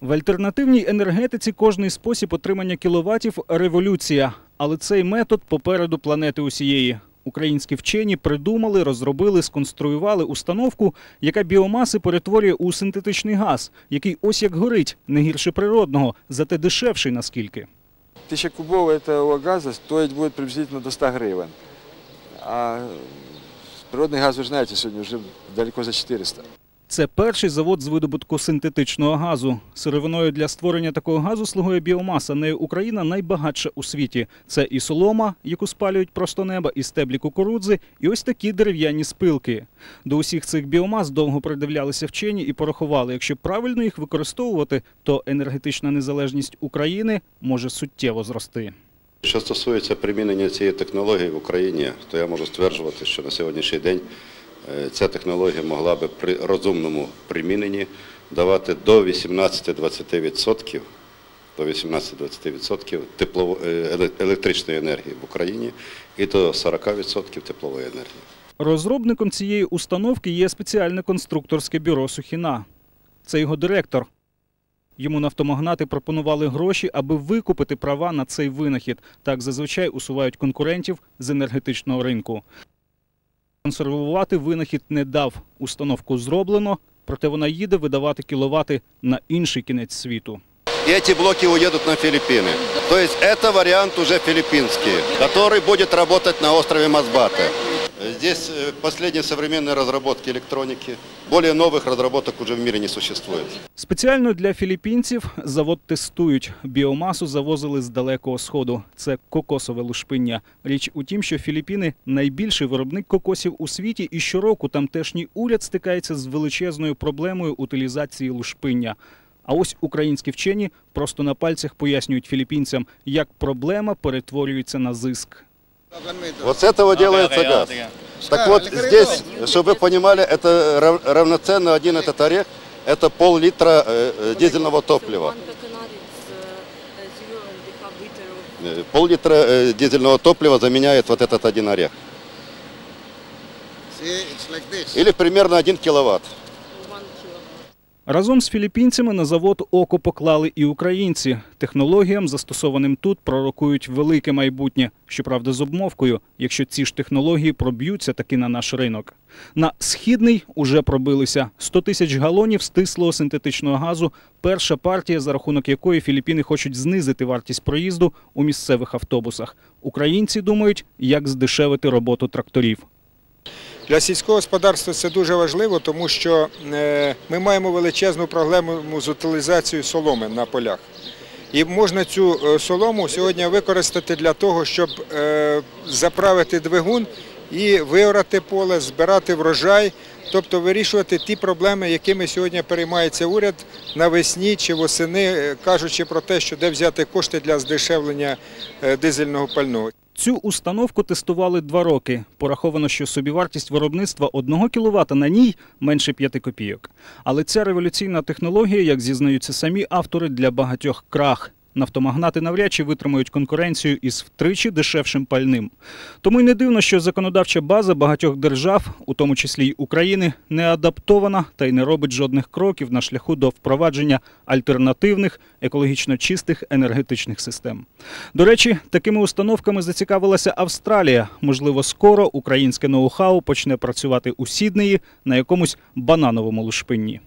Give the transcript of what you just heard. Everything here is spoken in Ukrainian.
В альтернативній енергетиці кожний спосіб отримання кіловатів – революція. Але цей метод попереду планети усієї. Українські вчені придумали, розробили, сконструювали установку, яка біомаси перетворює у синтетичний газ, який ось як горить, не гірше природного, зате дешевший наскільки. Тысяча кубов этого газа стоить будет приблизительно до 100 гривен. А природный газ, вы же знаете, сегодня уже далеко за 400. Це перший завод з видобутку синтетичного газу. Сировиною для створення такого газу слугує біомаса. Нею Україна найбагатша у світі. Це і солома, яку спалюють просто неба, і стеблі кукурудзи, і ось такі дерев'яні спилки. До усіх цих біомас довго придивлялися вчені і порахували, якщо правильно їх використовувати, то енергетична незалежність України може суттєво зрости. Що стосується примінення цієї технології в Україні, то я можу стверджувати, що на сьогоднішній день ця технологія могла би при розумному приміненні давати до 18-20% до 18-20% теплово- е, електричної енергії в Україні і до 40% теплової енергії. Розробником цієї установки є спеціальне конструкторське бюро Сухіна. Це його директор. Йому нафтомагнати пропонували гроші, аби викупити права на цей винахід. Так зазвичай усувають конкурентів з енергетичного ринку. Консервувати винахід не дав. Установку зроблено, проте вона їде видавати кіловати на інший кінець світу. И эти блоки уедут на Филиппины. То есть это вариант уже филиппинский, который будет работать на острове Мазбата. Здесь э, последние современные разработки электроники. Более новых разработок уже в мире не существует. Спеціально для філіппінців завод тестують. Біомасу завозили з далекого сходу. Це кокосове лушпиння. Річ у тім, що Філіппіни найбільший виробник кокосів у світі, і щороку тамтешній уряд стикається з величезною проблемою утилізації лушпиння. А ось українські вчені просто на пальцях пояснюють філіппінцям, як проблема перетворюється на зиск. Вот с этого делается газ. Так вот, здесь, чтобы вы понимали, это рав- равноценно один этот орех, это пол-литра э, э, дизельного топлива. Э, Пол-литра дизельного топлива заменяет вот этот один орех. Или примерно 1 киловатт. Разом з філіппінцями на завод око поклали і українці. Технологіям, застосованим тут, пророкують велике майбутнє. Щоправда, з обмовкою, якщо ці ж технології проб'ються таки на наш ринок. На східний уже пробилися 100 тисяч галонів стислого синтетичного газу. Перша партія, за рахунок якої Філіппіни хочуть знизити вартість проїзду у місцевих автобусах. Українці думають, як здешевити роботу тракторів. Для сільського господарства це дуже важливо, тому що е, ми маємо величезну проблему з утилізацією соломи на полях. І можна цю е, солому сьогодні використати для того, щоб е, заправити двигун і виорати поле, збирати врожай, тобто вирішувати ті проблеми, якими сьогодні переймається уряд навесні чи восени, кажучи про те, що де взяти кошти для здешевлення дизельного пального. Цю установку тестували два роки. Пораховано, що собівартість виробництва 1 кВт на ній менше 5 копійок. Але ця революційна технологія, як зізнаються самі автори, для багатьох крах. Нафтомагнати навряд чи витримають конкуренцію із втричі дешевшим пальним. Тому й не дивно, що законодавча база багатьох держав, у тому числі й України, не адаптована та й не робить жодних кроків на шляху до впровадження альтернативних, екологічно чистих енергетичних систем. До речі, такими установками зацікавилася Австралія. Можливо, скоро українське ноу-хау почне працювати у Сіднеї на якомусь банановому лушпинні.